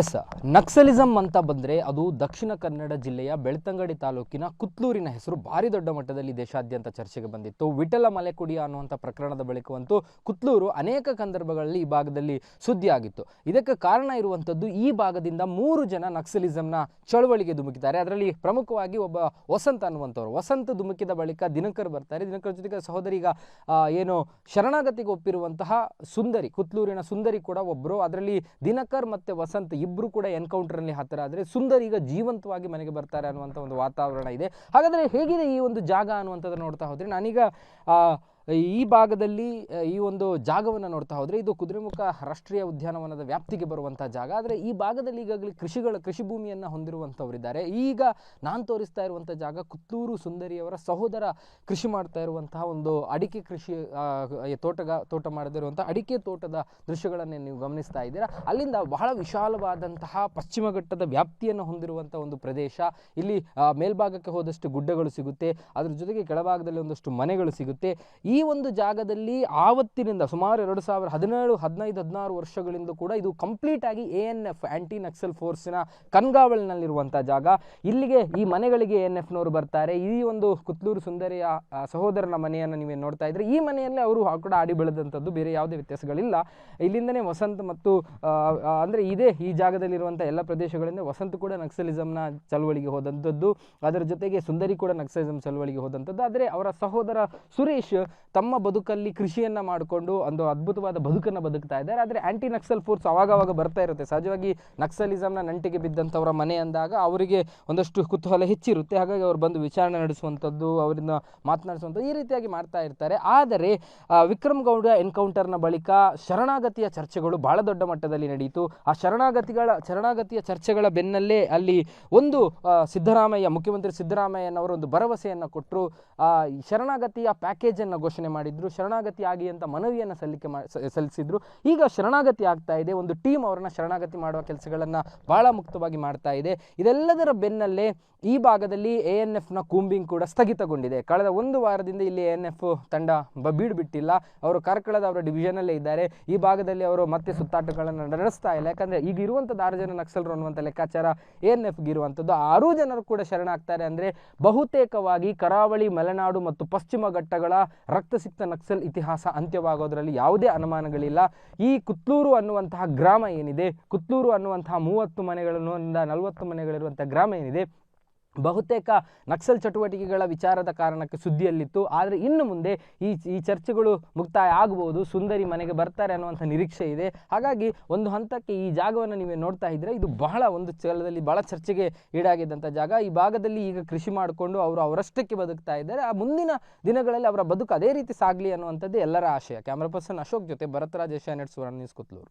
S Naxalism ಅಂತ ಬಂದರೆ ಅದು ದಕ್ಷಿಣ ಕನ್ನಡ ಜಿಲ್ಲೆಯ ಬೆಳ್ತಂಗಡಿ ತಾಲೂಕಿನ ಕುತ್ಲೂರಿನ ಹೆಸರು ಭಾರಿ ದೊಡ್ಡ ಮಟ್ಟದಲ್ಲಿ ದೇಶಾದ್ಯಂತ ಚರ್ಚೆಗೆ ಬಂದಿತ್ತು. ವಿಠಲ ಮಲೆಕುಡಿ ಅನ್ನುವಂಥ ಪ್ರಕರಣದ ಬಳಿಕವಂತೂ ಕುತ್ಲೂರು ಅನೇಕ ಸಂದರ್ಭಗಳಲ್ಲಿ ಈ ಭಾಗದಲ್ಲಿ ಸುದ್ದಿಯಾಗಿತ್ತು. ಇದಕ್ಕೆ ಕಾರಣ ಇರುವಂಥದ್ದು ಈ ಭಾಗದಿಂದ ಮೂರು ಜನ ನಕ್ಸಲಿಸಂನ ಚಳವಳಿಗೆ ಧುಮುಕಿದ್ದಾರೆ. ಅದರಲ್ಲಿ ಪ್ರಮುಖವಾಗಿ ಒಬ್ಬ ವಸಂತ ಅನ್ನುವಂಥವ್ರು. ವಸಂತ ಧುಮುಕಿದ ಬಳಿಕ ದಿನಕರ್ ಬರ್ತಾರೆ. ದಿನಕರ್ ಜೊತೆಗೆ ಸಹೋದರಿಗ ಏನು ಶರಣಾಗತಿಗೆ ಒಪ್ಪಿರುವಂತಹ ಸುಂದರಿ, ಕುತ್ಲೂರಿನ ಸುಂದರಿ ಕೂಡ ಒಬ್ಬರು ಅದರಲ್ಲಿ ದಿನಕರ್ ಮತ್ತೆ ವಸಂತ್ ಇಬ್ಬರು ಕೂಡ ಎನ್ಕೌಂಟರಲ್ಲಿ ಹತ್ತಿರ ಆದರೆ ಸುಂದರ್ ಈಗ ಜೀವಂತವಾಗಿ ಮನೆಗೆ ಬರ್ತಾರೆ ಅನ್ನುವಂಥ ಒಂದು ವಾತಾವರಣ ಇದೆ. ಹಾಗಾದರೆ ಹೇಗಿದೆ ಈ ಒಂದು ಜಾಗ ಅನ್ನುವಂಥದ್ದು ನೋಡ್ತಾ ಹೋದರೆ. ನಾನೀಗ ಈ ಭಾಗದಲ್ಲಿ ಈ ಒಂದು ಜಾಗವನ್ನು ನೋಡ್ತಾ ಹೋದರೆ ಇದು ಕುದುರೆಮುಖ ರಾಷ್ಟ್ರೀಯ ಉದ್ಯಾನವನದ ವ್ಯಾಪ್ತಿಗೆ ಬರುವಂಥ ಜಾಗ. ಆದರೆ ಈ ಭಾಗದಲ್ಲಿ ಈಗಾಗಲೇ ಕೃಷಿಗಳ ಕೃಷಿ ಭೂಮಿಯನ್ನು ಹೊಂದಿರುವಂಥವರಿದ್ದಾರೆ ಈಗ ನಾನು ತೋರಿಸ್ತಾ ಇರುವಂಥ ಜಾಗ ಕುತ್ತೂರು ಸುಂದರಿಯವರ ಸಹೋದರ ಕೃಷಿ ಮಾಡ್ತಾ ಇರುವಂತಹ ಒಂದು ಅಡಿಕೆ ಕೃಷಿ ತೋಟಗ, ತೋಟ ಮಾಡದಿರುವಂಥ ಅಡಿಕೆ ತೋಟದ ದೃಶ್ಯಗಳನ್ನು ನೀವು ಗಮನಿಸ್ತಾ ಇದ್ದೀರಾ. ಅಲ್ಲಿಂದ ಬಹಳ ವಿಶಾಲವಾದಂತಹ ಪಶ್ಚಿಮ ಘಟ್ಟದ ವ್ಯಾಪ್ತಿಯನ್ನು ಹೊಂದಿರುವಂಥ ಒಂದು ಪ್ರದೇಶ. ಇಲ್ಲಿ ಮೇಲ್ಭಾಗಕ್ಕೆ ಹೋದಷ್ಟು ಗುಡ್ಡಗಳು ಸಿಗುತ್ತೆ. ಅದ್ರ ಜೊತೆಗೆ ಕೆಳಭಾಗದಲ್ಲಿ ಒಂದಷ್ಟು ಮನೆಗಳು ಸಿಗುತ್ತೆ. ಈ ಒಂದು ಜಾಗದಲ್ಲಿ ಆವತ್ತಿನಿಂದ ಸುಮಾರು ಎರಡು ಸಾವಿರ ಹದಿನೇಳು, ಹದಿನೈದು, ಹದಿನಾರು ವರ್ಷಗಳಿಂದ ಕೂಡ ಇದು ಕಂಪ್ಲೀಟ್ ಆಗಿ A N F anti Naxal ಫೋರ್ಸಿನ ಕಣ್ಗಾವಲಿನಲ್ಲಿರುವಂಥ ಜಾಗ. ಇಲ್ಲಿಗೆ ಈ ಮನೆಗಳಿಗೆ ಎನ್ ಎಫ್ನವರು ಬರ್ತಾರೆ. ಈ ಒಂದು ಕುತ್ಲೂರು ಸುಂದರಿಯ ಸಹೋದರನ ಮನೆಯನ್ನು ನೀವೇ ನೋಡ್ತಾ ಇದ್ರೆ, ಈ ಮನೆಯಲ್ಲಿ ಅವರು ಕೂಡ ಆಡಿ ಬೆಳೆದಂಥದ್ದು ಬೇರೆ ಯಾವುದೇ ವ್ಯತ್ಯಾಸಗಳಿಲ್ಲ. ಇಲ್ಲಿಂದನೇ ವಸಂತ್ ಮತ್ತು ಅಂದ್ರೆ ಇದೇ ಈ ಜಾಗದಲ್ಲಿರುವಂಥ ಎಲ್ಲ ಪ್ರದೇಶಗಳಿಂದ ವಸಂತ್ ಕೂಡ ನಕ್ಸಲಿಸಮ್ನ ಚಳವಳಿಗೆ ಹೋದಂಥದ್ದು. ಅದರ ಜೊತೆಗೆ ಸುಂದರಿ ಕೂಡ ನಕ್ಸಲಿಸಮ್ ಚಳವಳಿಗೆ ಹೋದಂಥದ್ದು. ಆದರೆ ಅವರ ಸಹೋದರ ಸುರೇಶ್ ತಮ್ಮ ಬದುಕಲ್ಲಿ ಕೃಷಿಯನ್ನ ಮಾಡಿಕೊಂಡು ಒಂದು ಅದ್ಭುತವಾದ ಬದುಕನ್ನು ಬದುಕ್ತಾ ಇದ್ದಾರೆ. ಆದರೆ ಆಂಟಿ ನಕ್ಸಲ್ ಫೋರ್ಸ್ ಅವಾಗವಾಗ ಬರ್ತಾ ಇರುತ್ತೆ. ಸಹಜವಾಗಿ ನಕ್ಸಲಿಸಮ್ನ ನಂಟಿಗೆ ಬಿದ್ದಂಥವರ ಮನೆ ಅಂದಾಗ ಅವರಿಗೆ ಒಂದಷ್ಟು ಕುತೂಹಲ ಹೆಚ್ಚಿರುತ್ತೆ. ಹಾಗಾಗಿ ಅವ್ರು ಬಂದು ವಿಚಾರಣೆ ನಡೆಸುವಂಥದ್ದು, ಅವರಿಂದ ಮಾತನಾಡಿಸುವಂಥದ್ದು ಈ ರೀತಿಯಾಗಿ ಮಾಡ್ತಾ ಇರ್ತಾರೆ. ಆದರೆ ವಿಕ್ರಮ್ ಗೌಡ ಎನ್ಕೌಂಟರ್ನ ಬಳಿಕ ಶರಣಾಗತಿಯ ಚರ್ಚೆಗಳು ಬಹಳ ದೊಡ್ಡ ಮಟ್ಟದಲ್ಲಿ ನಡೆಯಿತು ಆ ಶರಣಾಗತಿಗಳ, ಶರಣಾಗತಿಯ ಚರ್ಚೆಗಳ ಬೆನ್ನಲ್ಲೇ ಅಲ್ಲಿ ಒಂದು ಸಿದ್ದರಾಮಯ್ಯ, ಮುಖ್ಯಮಂತ್ರಿ ಸಿದ್ದರಾಮಯ್ಯನವರು ಒಂದು ಭರವಸೆಯನ್ನು ಕೊಟ್ಟರು ಶರಣಾಗತಿಯ ಪ್ಯಾಕೇಜನ್ನು ಘೋಷಣೆ ಮಾಡಿದ್ರು, ಶರಣಾಗತಿ ಆಗಿ ಅಂತ ಮನವಿಯನ್ನು ಸಲ್ಲಿಕೆ ಮಾ ಸಲ್ಲಿಸಿದ್ರು. ಈಗ ಶರಣಾಗತಿ ಆಗ್ತಾ ಇದೆ, ಒಂದು ಟೀಮ್ ಅವರನ್ನ ಶರಣಾಗತಿ ಮಾಡುವ ಕೆಲಸಗಳನ್ನು ಬಹಳ ಮುಕ್ತವಾಗಿ ಮಾಡ್ತಾ ಇದೆ. ಇದೆಲ್ಲದರ ಬೆನ್ನಲ್ಲೇ ಈ ಭಾಗದಲ್ಲಿ ಎ ಎನ್ ಎಫ್ನ ಕೂಂಬಿಂಗ್ ಕೂಡ ಸ್ಥಗಿತಗೊಂಡಿದೆ. ಕಳೆದ ಒಂದು ವಾರದಿಂದ ಇಲ್ಲಿ ಎ ಎನ್ ಎಫ್ ತಂಡ ಬೀಡು ಬಿಟ್ಟಿಲ್ಲ ಅವರು ಕಾರ್ಕಳದ ಅವರ ಡಿವಿಷನಲ್ಲೇ ಇದ್ದಾರೆ. ಈ ಭಾಗದಲ್ಲಿ ಅವರು ಮತ್ತೆ ಸುತ್ತಾಟಗಳನ್ನು ನಡೆಸ್ತಾ ಇಲ್ಲ. ಯಾಕಂದರೆ ಈಗ ಇರುವಂಥದ್ದು ಆರು ಜನ ನಕ್ಸಲರು ಅನ್ನುವಂಥ ಲೆಕ್ಕಾಚಾರ ಎ ಎನ್ ಎಫ್ಗೆ ಇರುವಂಥದ್ದು ಆರು ಜನರು ಕೂಡ ಶರಣಾಗ್ತಾರೆ ಅಂದರೆ ಬಹುತೇಕವಾಗಿ ಕರಾವಳಿ, ಮಲೆನಾಡು ಮತ್ತು ಪಶ್ಚಿಮ ಘಟ್ಟಗಳ ರಕ್ತಸಿಕ್ತ ನಕ್ಸಲ್ ಇತಿಹಾಸ ಅಂತ್ಯವಾಗೋದರಲ್ಲಿ ಯಾವುದೇ ಅನುಮಾನಗಳಿಲ್ಲ. ಈ ಕುತ್ಲೂರು ಅನ್ನುವಂತಹ ಗ್ರಾಮ ಏನಿದೆ? ಕುತ್ಲೂರು ಅನ್ನುವಂತಹ ಮೂವತ್ತು ಮನೆಗಳನ್ನು ನಲವತ್ತು ಮನೆಗಳಿರುವಂಥ ಗ್ರಾಮ ಏನಿದೆ? ಬಹುತೇಕ ನಕ್ಸಲ್ ಚಟುವಟಿಕೆಗಳ ವಿಚಾರದ ಕಾರಣಕ್ಕೆ ಸುದ್ದಿಯಲ್ಲಿತ್ತು. ಆದರೆ ಇನ್ನು ಮುಂದೆ ಈ ಈ ಚರ್ಚೆಗಳು ಮುಕ್ತಾಯ ಆಗಬಹುದು ಸುಂದರಿ ಮನೆಗೆ ಬರ್ತಾರೆ ಅನ್ನುವಂಥ ನಿರೀಕ್ಷೆ ಇದೆ. ಹಾಗಾಗಿ ಒಂದು ಹಂತಕ್ಕೆ ಈ ಜಾಗವನ್ನು ನೀವೇ ನೋಡ್ತಾ ಇದ್ದರೆ ಇದು ಬಹಳ ಒಂದು ಚಲದಲ್ಲಿ ಬಹಳ ಚರ್ಚೆಗೆ ಈಡಾಗಿದ್ದಂಥ ಜಾಗ. ಈ ಭಾಗದಲ್ಲಿ ಈಗ ಕೃಷಿ ಮಾಡಿಕೊಂಡು ಅವರು ಅವರಷ್ಟಕ್ಕೆ ಬದುಕ್ತಾ ಇದ್ದಾರೆ. ಆ ಮುಂದಿನ ದಿನಗಳಲ್ಲಿ ಅವರ ಬದುಕು ಅದೇ ರೀತಿ ಸಾಗಲಿ ಅನ್ನುವಂಥದ್ದು ಎಲ್ಲರ ಆಶಯ. ಕ್ಯಾಮ್ರಾ ಪರ್ಸನ್ ಅಶೋಕ್ ಜೊತೆ Bharatraj Asianet Suvarna news Kuthlur.